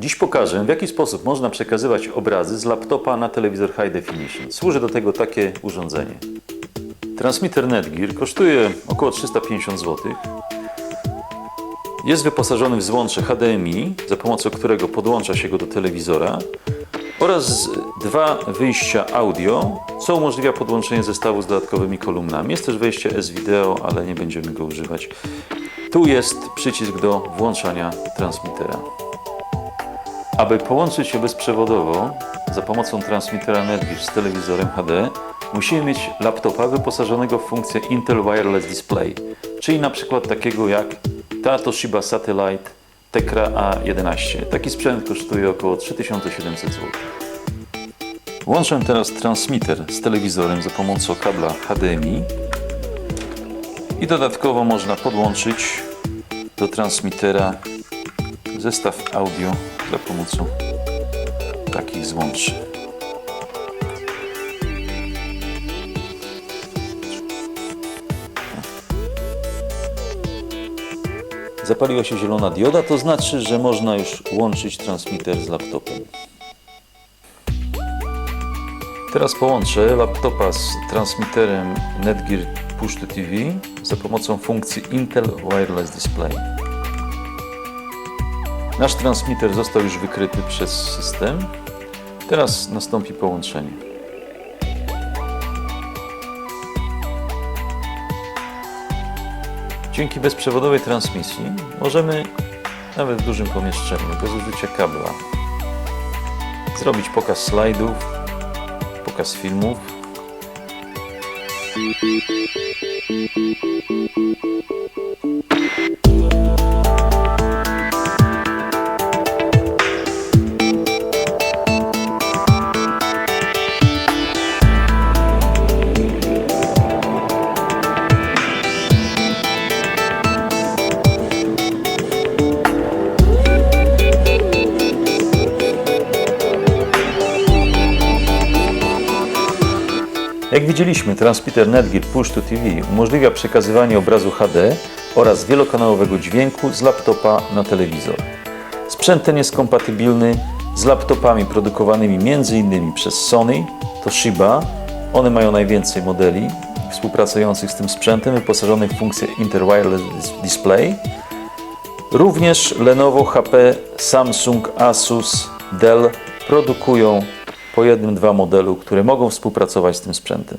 Dziś pokażę, w jaki sposób można przekazywać obrazy z laptopa na telewizor High Definition. Służy do tego takie urządzenie. Transmitter Netgear kosztuje około 350 zł. Jest wyposażony w złącze HDMI, za pomocą którego podłącza się go do telewizora oraz dwa wyjścia audio, co umożliwia podłączenie zestawu z dodatkowymi kolumnami. Jest też wejście S-Video, ale nie będziemy go używać. Tu jest przycisk do włączania transmitera. Aby połączyć się bezprzewodowo za pomocą transmitera Netgear z telewizorem HD, musimy mieć laptopa wyposażonego w funkcję Intel Wireless Display, czyli na przykład takiego jak ta Toshiba Satellite Tecra A11. Taki sprzęt kosztuje około 3700 zł. Łączę teraz transmitter z telewizorem za pomocą kabla HDMI i dodatkowo można podłączyć do transmitera zestaw audio za pomocą takich złączy. Zapaliła się zielona dioda, to znaczy, że można już łączyć transmitter z laptopem. Teraz połączę laptopa z transmitterem Netgear Push to TV za pomocą funkcji Intel Wireless Display. Nasz transmitter został już wykryty przez system. Teraz nastąpi połączenie. Dzięki bezprzewodowej transmisji możemy nawet w dużym pomieszczeniu, bez użycia kabla, zrobić pokaz slajdów, pokaz filmów. Jak widzieliśmy, transmitter Netgear Push to TV umożliwia przekazywanie obrazu HD oraz wielokanałowego dźwięku z laptopa na telewizor. Sprzęt ten jest kompatybilny z laptopami produkowanymi m.in. przez Sony, Toshiba. One mają najwięcej modeli współpracujących z tym sprzętem wyposażonych w funkcję Inter Wireless Display. Również Lenovo, HP, Samsung, Asus, Dell produkują po jednym, dwa modelu, które mogą współpracować z tym sprzętem.